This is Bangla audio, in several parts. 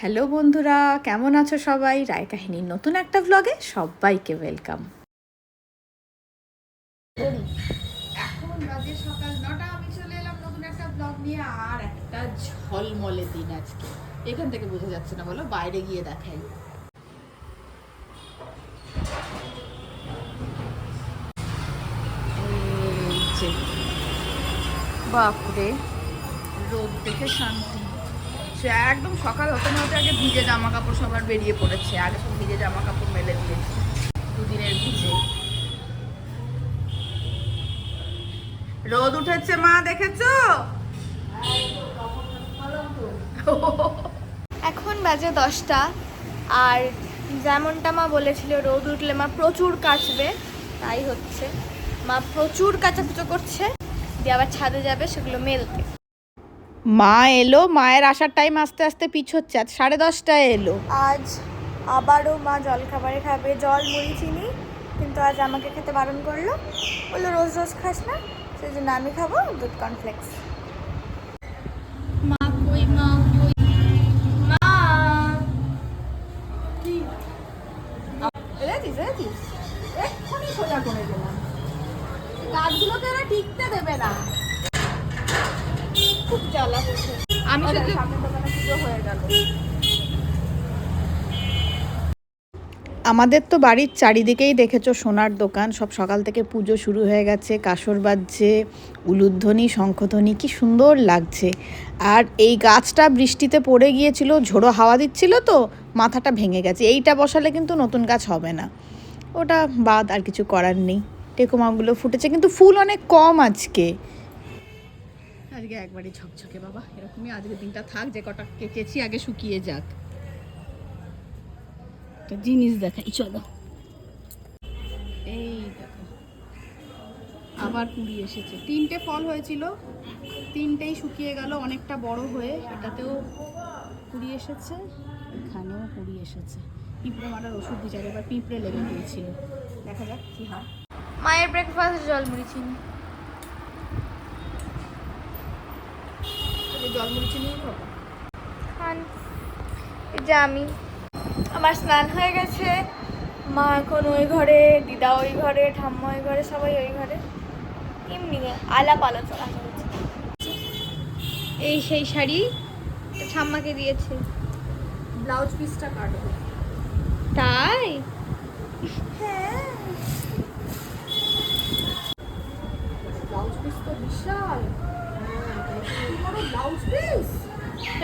হ্যালো বন্ধুরা কেমন আছো সবাই? রায় কাহিনীর নতুন একটা ব্লগে সবাইকে ওয়েলকাম এখন বাজে সকাল নটা আমি চলে এলাম নতুন একটা ব্লগ নিয়ে আর একটা ঝলমলে দিন আজকে। এখান থেকে বোঝা যাচ্ছে না বলো বাইরে গিয়ে দেখাই। বাপরে। রোদ দেখে শান্তি। একদম সকাল হতে না হতে আগে ভিজে জামা কাপড় সবার বেরিয়ে পড়েছে। আগে সব ভিজে জামা কাপড় মেলে দিয়েছে। দুদিনের ভিজে। রোদ উঠেছে মা, দেখেছ? এখন বাজে দশটা, আর যেমনটা মা বলেছিল, রোদ উঠলে মা প্রচুর কাচবে, তাই হচ্ছে। মা প্রচুর কাচাকুচো করছে, দিয়ে আবার ছাদে যাবে, সেগুলো মেলতে। মা এলো মায়ের আসার টাইম আস্তে আস্তে পিছোচ্ছে আজ সাড়ে দশটায় এলো। আজ আবারও মা জল খাবারে খাবে জল মুড়ি চিনি কিন্তু আজ আমাকে খেতে বারণ করল। বলল রোজ রোজ খাস না সেই জন্য আমি খাব দুধ কর্নফ্লেক্স মা কই মা কই? মা! এনেছিস এনেছিস এক্ষুনি সোজা করে দিলাম। গাছগুলোকে এরা টিকতে দেবে না। খুব জ্বালাচ্ছে আমি শুধু সামনের দোকানে পুজো হয়ে গেল। আমাদের তো বাড়ির চারিদিকেই দেখেছ সোনার দোকান সব সকাল থেকে পুজো শুরু হয়ে গেছে কাসর বাজছে উলুধ্বনি শঙ্খধ্বনি কি সুন্দর লাগছে। আর এই গাছটা বৃষ্টিতে পড়ে গিয়েছিল ঝোড়ো হাওয়া দিচ্ছিল তো মাথাটা ভেঙে গেছে। এইটা বসালে কিন্তু নতুন গাছ হবে না। ওটা বাদ আর কিছু করার নেই। টেকোমাগুলো ফুটেছে কিন্তু ফুল অনেক কম আজকে। আজকে একবারই ঝকঝকে, বাবা। এরকমই আজকে দিনটা থাক, যে কটা কেচেছি আগে শুকিয়ে যাক। একটা জিনিস দেখাই, চলো। এই দেখো, আবার কুড়ি এসেছে। তিনটে ফল হয়েছিল, তিনটেই শুকিয়ে গেল, অনেকটা বড় হয়ে এটাতেও কুড়ি এসেছে, এখানেও কুড়ি এসেছে। পিঁপড়ে মারার ওষুধ দিচ্ছে এবার পিঁপড়ে লেগে গিয়েছিল। দেখা যাক কি হয়। মায়ের ব্রেকফাস্ট জল মুড়ি চিনি। জল নিয়ে খাব খান। এই যে আমি। আমার স্নান হয়ে গেছে। মা এখন ওই ঘরে দিদা ওই ঘরে ঠাম্মা ওই ঘরে সবাই ওই ঘরে। এমনি আলাপ আলোচনা চলছে। এই সেই শাড়ি ঠাম্মাকে দিয়েছে। ব্লাউজ পিসটা কাটবো। তাই? হ্যাঁ। ব্লাউজ পিস তো বিশাল কি বড় ব্লাউজ পিস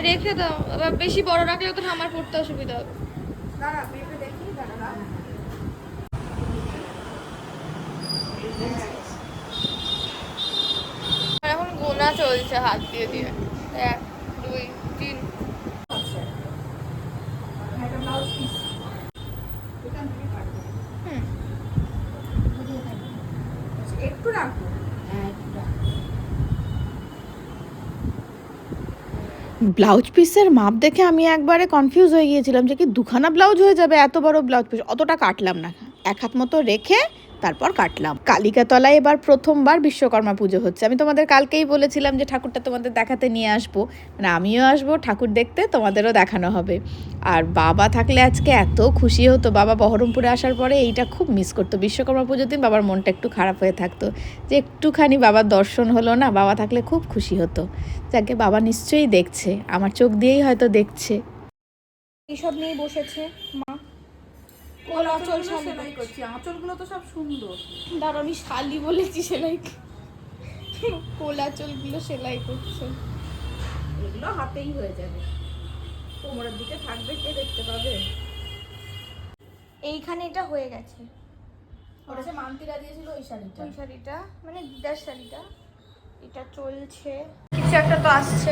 রেখে দাও। আবার বেশি বড় রাখলে তো আমার পড়তে অসুবিধা হবে। এখন গোনা চলছে হাত দিয়ে দিয়ে। এক দুই তিন আচ্ছা একটা ব্লাউজ পিস এখান থেকে কাটবো হুম আচ্ছা, একটু রাখব ব্লাউজ পিসের মাপ দেখে আমি একবারে কনফিউজ হয়ে গিয়েছিলাম যে কি দুখানা ব্লাউজ হয়ে যাবে, এত বড় ব্লাউজ পিস, অতটা কাটলাম না। এক হাত মতো রেখে তারপর কাটলাম। কালিকাতলায় এবার প্রথমবার বিশ্বকর্মা পুজো হচ্ছে। আমি তোমাদের কালকেই বলেছিলাম যে ঠাকুরটা তোমাদের দেখাতে নিয়ে আসব। মানে আমিও আসব, ঠাকুর দেখতে, তোমাদেরও দেখানো হবে। আর বাবা থাকলে আজকে এত খুশি হতো। বাবা বহরমপুরে আসার পরে এইটা খুব মিস করতো। বিশ্বকর্মা পুজোর দিন বাবার মনটা একটু খারাপ হয়ে থাকতো। যে একটুখানি বাবার দর্শন হলো না, বাবা থাকলে খুব খুশি হতো। যাকে বাবা নিশ্চয়ই দেখছে। আমার চোখ দিয়েই হয়তো দেখছে। এইসব নিয়ে বসেছে। কোল আঁচল সেলাই করছি। আঁচলগুলো তো সব সুন্দর। দাঁড়া আমি শালি বলেছি সেলাই কোলাচলগুলো সেলাই করছে। এগুলো হাতেই হয়ে যাবে। কোমরের দিকে থাকবে কে দেখতে পাবে? এইখানে এটা হয়ে গেছে। ওটা সে মান্তিরা দিয়েছিল ওই শাড়িটা। ওই শাড়িটা মানে দিদার শাড়িটা। এটা চলছে। কিছু একটা তো আসছে।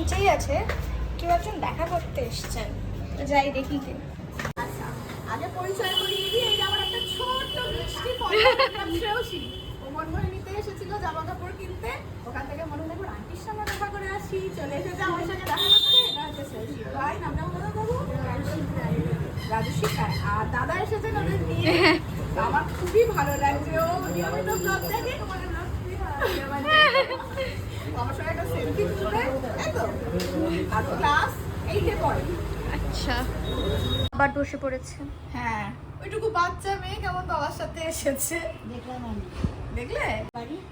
নিচেই আছে। কেউ একজন দেখা করতে এসছেন। যাই দেখি কে। আচ্ছা আগে পরিচয় করিয়ে দিই যে আমার একটা ছোট্ট মিষ্টি শ্রেয়সী। ও মনমোহন নিতে এসেছিল জামা কাপড় কিনতে। ওখান থেকে মনে হলো আন্টির সঙ্গে দেখা করে আসি। চলে এসেছে আমার সঙ্গে দেখা করতে, এটা আর দাদা নিয়ে। আমার খুবই ভালো লাগছে সঙ্গে একটা আচ্ছা। আবার বসে পড়েছে। হ্যাঁ ওইটুকু বাচ্চা মেয়ে কেমন বাবার সাথে এসেছে? দেখলে?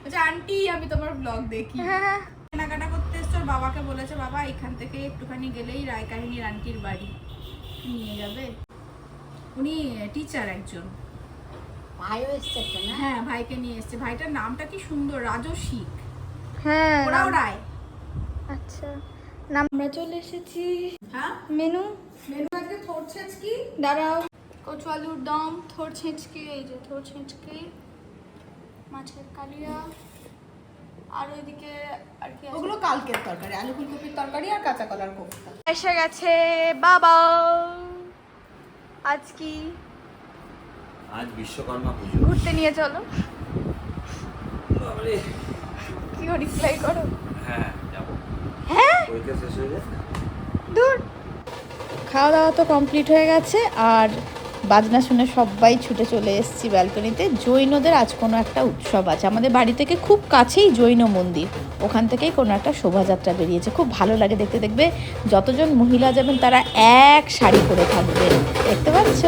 বলছে আন্টি আমি তোমার ব্লগ দেখি। হ্যাঁ। কেনাকাটা করতে এসছে বাবাকে বলেছে বাবা এখান থেকে একটুখানি গেলেই রায় কাহিনীর আন্টির বাড়ি। নিয়ে যাবে। উনি টিচার একজন। ভাইও এসছে হ্যাঁ ভাইকে নিয়ে এসছে। ভাইটার নামটা কি সুন্দর রাজস্বিক হ্যাঁ। ওরাও রায়। আচ্ছা নাম আমরা চলে এসেছি। হ্যাঁ? মেনু। মেনু আজকে থোর কি দাঁড়াও। কচু আলুর দম থোর ছেঁচকি এই যে থোর ছেঁচকি মাছের কালিয়া আর ওইদিকে আর কি ওগুলো কালকের তরকারি আলু ফুলকপির তরকারি আর কাঁচা কলার কোফতা। এসে গেছে বাবা। আজ কি? আজ বিশ্বকর্মা পুজো। ঘুরতে নিয়ে চলো। কি রিপ্লাই করো? হ্যাঁ। দূর। খাওয়া দাওয়া তো কমপ্লিট হয়ে গেছে, আর বাজনা শুনে সবাই ছুটে চলে এসেছি ব্যালকনিতে জৈনদের আজ কোনো একটা উৎসব আছে। আমাদের বাড়ি থেকে খুব কাছেই জৈন মন্দির। ওখান থেকেই কোনো একটা শোভাযাত্রা বেরিয়েছে। খুব ভালো লাগে দেখতে। দেখবে যতজন মহিলা যাবেন তারা এক শাড়ি পরে থাকবে দেখতে পাচ্ছ?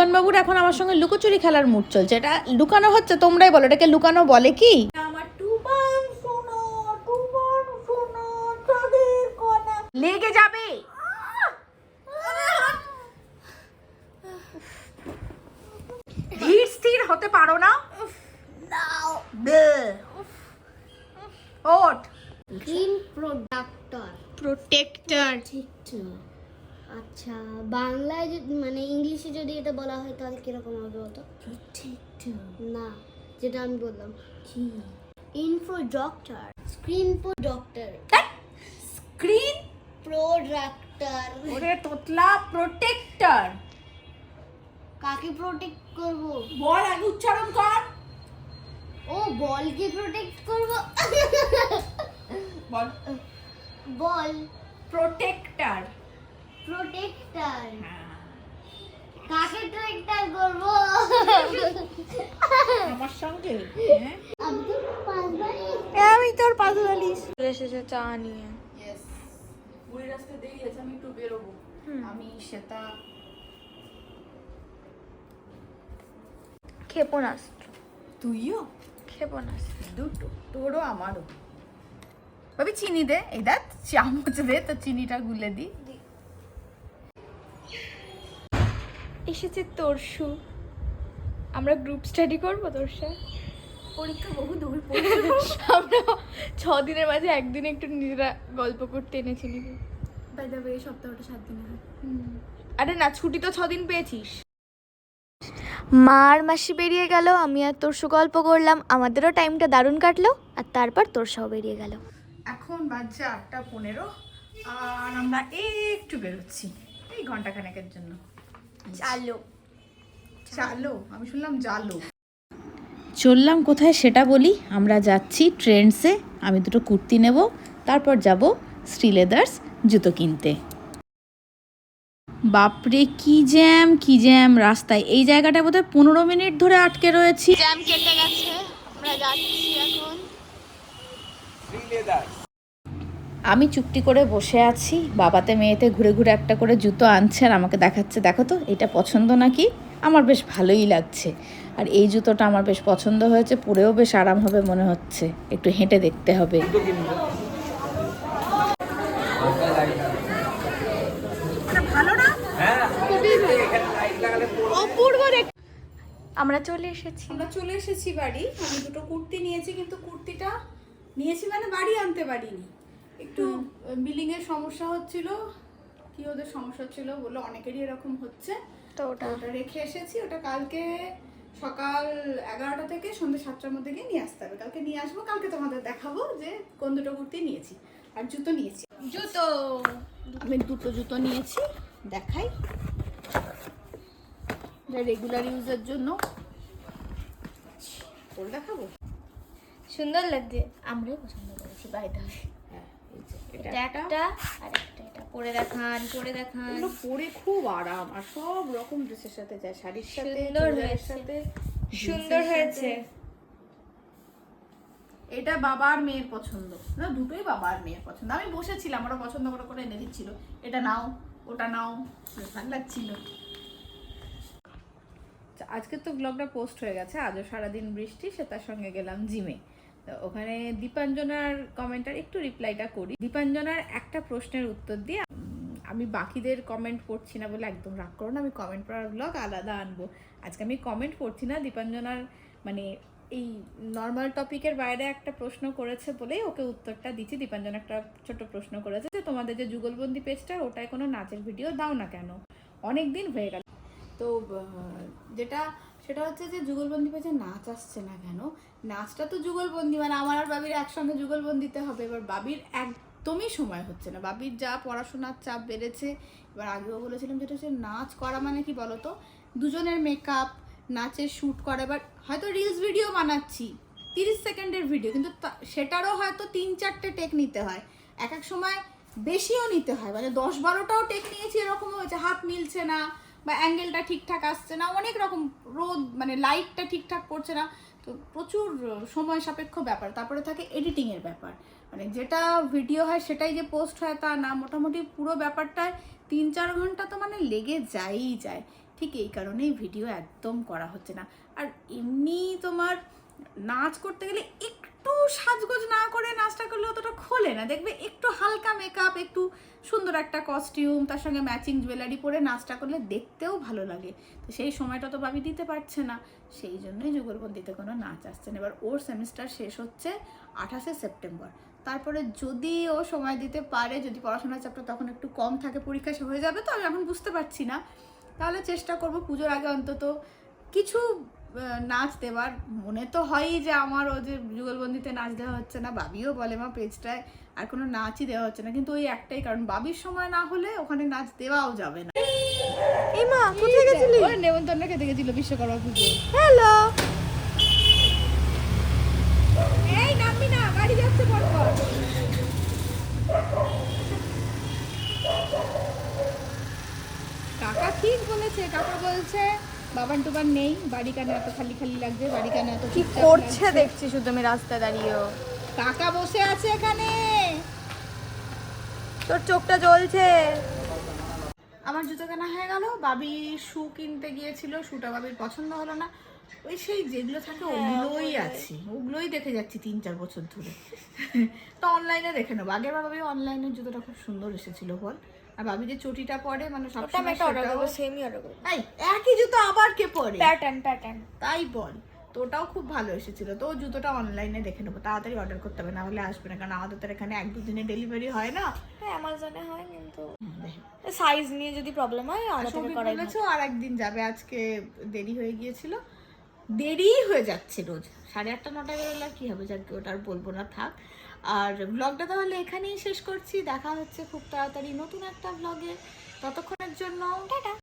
আর এখন আমার সঙ্গে লুকোচুরি খেলার মুড চলছে। এটা লুকানো হচ্ছে তোমরাই বলো এটাকে লুকানো বলে কি? আমার টুবান শোনো টুবান শোনো চাঁদের কোনা লেগে যাবে। ধীর স্থির হতে পারো না। বে। ওঠ। গ্রিন প্রোডাক্টর। প্রোটেক্টর। আচ্ছা বাংলায় যদি মানে ইংলিশে যদি এটা বলা হয় তাহলে কীরকম হবে ওটা না যেটা আমি বললাম। কি? Info doctor screen doctor screen protector ওরে তোতলা প্রোটেক্টর কাকে প্রোটেক্ট করব? বল আগে উচ্চারণ কর। ও বলকে প্রোটেক্ট করব? বল। বল। প্রোটেক্টর প্রোটেক্টর কাকে প্রোটেক্টর করব? আমার সঙ্গে? হ্যাঁ। আমি তো পাঁচবার আমি তোর পাঁচবালিশ চলে এসেছে চা নিয়ে। ইয়েস পুরী রাস্তা দেরি আছে আমি একটু বেরোবো। আমি সেটা ক্ষেপণাস্ত্র। তুইও? ক্ষেপণাস্ত্র। দুটো। তোরও আমারও। ভাবি চিনি দে। এই দেখ চামচ দে তো চিনিটা গুলে দি। এসেছে তোরসু আমরা গ্রুপ স্টাডি করব তোরসা পরীক্ষা বহু দূর আমরা ছ দিনের মাঝে একদিন একটু নিজেরা গল্প করতে এনেছি নাকি বাই দ্য এই সপ্তাহটা সাত দিনে আরে না ছুটি তো ছ দিন পেয়েছিস। মা আর মাসি বেরিয়ে গেল আমি আর তোরসু গল্প করলাম। আমাদেরও টাইমটা দারুণ কাটলো আর তারপর তোরসাও বেরিয়ে গেল। এখন বাজছে আটটা পনেরো আর আমরা একটু বেরোচ্ছি এই ঘণ্টা খানেকের জন্য। চালো চালো আমি শুনলাম জালো। চললাম কোথায় সেটা বলি? আমরা যাচ্ছি ট্রেন্ডসে আমি দুটো কুর্তি নেব তারপর যাব শ্রীলেদার্স জুতো কিনতে। বাপরে কি জ্যাম কি জ্যাম রাস্তায়। এই জায়গাটা বোধহয় পনেরো মিনিট ধরে আটকে রয়েছি। জ্যাম কেটে গেছে আমরা যাচ্ছি এখন। আমি চুপটি করে বসে আছি বাবাতে মেয়েতে ঘুরে ঘুরে একটা করে জুতো আনছে আর আমাকে দেখাচ্ছে দেখো তো এটা পছন্দ নাকি? আমার বেশ ভালোই লাগছে। আর এই জুতোটা আমার বেশ পছন্দ হয়েছে পরেও বেশ আরাম হবে মনে হচ্ছে। একটু হেঁটে দেখতে হবে। হ্যাঁ আমরা চলে এসেছি। আমরা চলে এসেছি বাড়ি। আমি দুটো কুর্তি নিয়েছি কিন্তু কুর্তিটা নিয়েছি মানে বাড়ি আনতে পারিনি। একটু বিলিং এর সমস্যা হচ্ছিল। কি ওদের সমস্যা ছিল বলল অনেকেরই এরকম হচ্ছে। তো ওটা। ওটা রেখে এসেছি ওটা কালকে সকাল এগারোটা থেকে সন্ধ্যে সাতটার মধ্যে গিয়ে নিয়ে আসতে হবে। কালকে নিয়ে আসব কালকে তোমাদের দেখাবো যে কোন দুটো কুর্তি নিয়েছি আর জুতো নিয়েছি। জুতো। আমি দুটো জুতো নিয়েছি দেখাই। রেগুলার ইউজের জন্য। দেখাবো। সুন্দর লাগছে। আমরাই পছন্দ করেছি যে এটা এটা একটা একটা। আর একটা এটা। পরে দেখান পরে দেখান। এগুলো পরে খুব আরাম আর সব রকম ড্রেসের সাথে যায়। শাড়ির সাথে সুন্দর হয়েছে। সুন্দর হয়েছে। এটা বাবার মেয়ের পছন্দ। না দুটোই বাবার মেয়ের পছন্দ। আমি বসেছিলাম ওরা পছন্দ করে করে এনে দিচ্ছিল। এটা নাও ওটা নাও। ভালো লাগছিল। আজকে তো ব্লগটা পোস্ট হয়ে গেছে। আজও সারাদিন বৃষ্টি সে তার সঙ্গে গেলাম জিমে। ওখানে দীপাঞ্জনার কমেন্টার একটু রিপ্লাইটা করি। দীপাঞ্জনার একটা প্রশ্নের উত্তর দিয়ে আমি বাকিদের কমেন্ট পড়ছি না বলে একদম রাগ করো না, আমি কমেন্ট পড়ার ব্লগ আলাদা আনব। আজকে আমি কমেন্ট পড়ছি না, দীপাঞ্জনার মানে এই নর্মাল টপিকের বাইরে একটা প্রশ্ন করেছে বলেই ওকে উত্তরটা দিচ্ছি। দীপাঞ্জন একটা ছোট প্রশ্ন করেছে যে, তোমাদের যে যুগলবন্দি পেজটা ওটায় কোনো নাচের ভিডিও দাও না কেন? অনেক দিন হয়ে গেল। তো যেটা সেটা হচ্ছে যে যুগলবন্দি পেজে নাচ আসছে না কেন? নাচটা তো যুগলবন্দি মানে আমার আর বাবির একসঙ্গে যুগলবন্দিতে হবে। এবার বাবির একদমই সময় হচ্ছে না। বাবির যা পড়াশোনার চাপ বেড়েছে, এবার আগেও বলেছিলাম যেটা হচ্ছে নাচ করা মানে কি বলতো? দুজনের মেকআপ নাচের শ্যুট করা, এবার হয়তো রিলস ভিডিও বানাচ্ছি, তিরিশ সেকেন্ডের ভিডিও কিন্তু সেটারও হয়তো তিন চারটে টেক নিতে হয়। এক এক সময় বেশিও নিতে হয় মানে দশ বারোটাও টেক নিয়েছি এরকম হয়েছে, হাত মিলছে না। বা অ্যাঙ্গেলটা ঠিকঠাক আসছে না, অনেক রকম রোদ মানে লাইটটা ঠিকঠাক পড়ছে না। তো প্রচুর সময় সাপেক্ষ ব্যাপার। তারপরে থাকে এডিটিংয়ের ব্যাপার। মানে যেটা ভিডিও হয় সেটাই যে পোস্ট হয় তা না, মোটামুটি পুরো ব্যাপারটায় তিন চার ঘণ্টা তো মানে লেগে যায়ই যায়। ঠিক এই কারণেই ভিডিও একদম করা হচ্ছে না। আর এমনি তোমার নাচ করতে গেলে একটু সাজগোজ না করে নাচটা করলে অতটা খোলে না। দেখবে একটু হালকা মেকআপ একটু সুন্দর একটা কস্টিউম তার সঙ্গে ম্যাচিং জুয়েলারি পরে নাচটা করলে দেখতেও ভালো লাগে। তো সেই সময়টা তো ভাবি দিতে পারছে না। সেই জন্যই যুগলবন্দিতে কোনো নাচ আসছে না। এবার ওর সেমিস্টার শেষ হচ্ছে আঠাশে সেপ্টেম্বর। তারপরে যদি ও সময় দিতে পারে, যদি পড়াশোনার চাপটা তখন একটু কম থাকে, পরীক্ষা হয়ে যাবে তো, আমি এখন বুঝতে পারছি না। তাহলে চেষ্টা করব পুজোর আগে অন্তত কিছু নাচ দেওয়ার। মনে তো হয়ই যে আমার ও যে যুগলবন্দিতে নাচ দেওয়া হচ্ছে না বাবিও বলে মা পেজটায় আর কোনো নাচই দেওয়া হচ্ছে না। কিন্তু ওই একটাই কারণ বাবির সময় না হলে ওখানে নাচ দেওয়াও যাবে না। এই মা কোথায় গেছিলি? ওরা নেমন্তন্ন খেতে গেছিল বিশ্বকর্মা পুজো। হ্যালো। এই নামবি না গাড়ি যাচ্ছে পরপর। কাকা ঠিক বলেছে কাকা বলছে বাবান টুবান নেই বাড়ি কেন এত খালি খালি লাগছে বাড়ি কেন এত কি করছে দেখছি শুধু আমি রাস্তায় দাঁড়িয়েও। কাকা বসে আছে এখানে। তোর চোখটা জ্বলছে। আমার জুতো কেনা হয়ে গেল বাবি শু কিনতে গিয়েছিল শুটা বাবির পছন্দ হলো না। ওই সেই যেগুলো থাকে ওগুলোই আছে ওগুলোই দেখে যাচ্ছি তিন চার বছর ধরে। তো অনলাইনে দেখে নেব। আগের বার ভাবি অনলাইনের জুতোটা খুব সুন্দর এসেছিল বল। আর বাবি যে চটিটা পরে মানে ওটা আমি সবসময় একটা অর্ডার সেটাও- সেমই অর্ডার করব এই একই জুতো আবার কে পরে? প্যাটার্ন প্যাটার্ন তাই বল। তো ওটাও খুব ভালো এসেছিল। তো জুতোটা অনলাইনে দেখে নেব। তাড়াতাড়ি অর্ডার করতে হবে না হলে আসবে না। কারণ আমাদের তো এখানে এক দুদিনে ডেলিভারি হয় না। হ্যাঁ অ্যামাজনে হয় কিন্তু। সাইজ নিয়ে যদি প্রবলেম হয় সৌভিক করাই বলেছ আর একদিন যাবে আজকে দেরি হয়ে গিয়েছিল। দেরি হয়ে যাচ্ছে রোজ। সাড়ে আটটা নটা বেরোলে আর কি হবে? যাকে ওটা আর বলব না থাক। আর ব্লগটা তাহলে এখানেই শেষ করছি। দেখা হচ্ছে খুব তাড়াতাড়ি নতুন একটা ব্লগে ততক্ষণের জন্য, টাটা!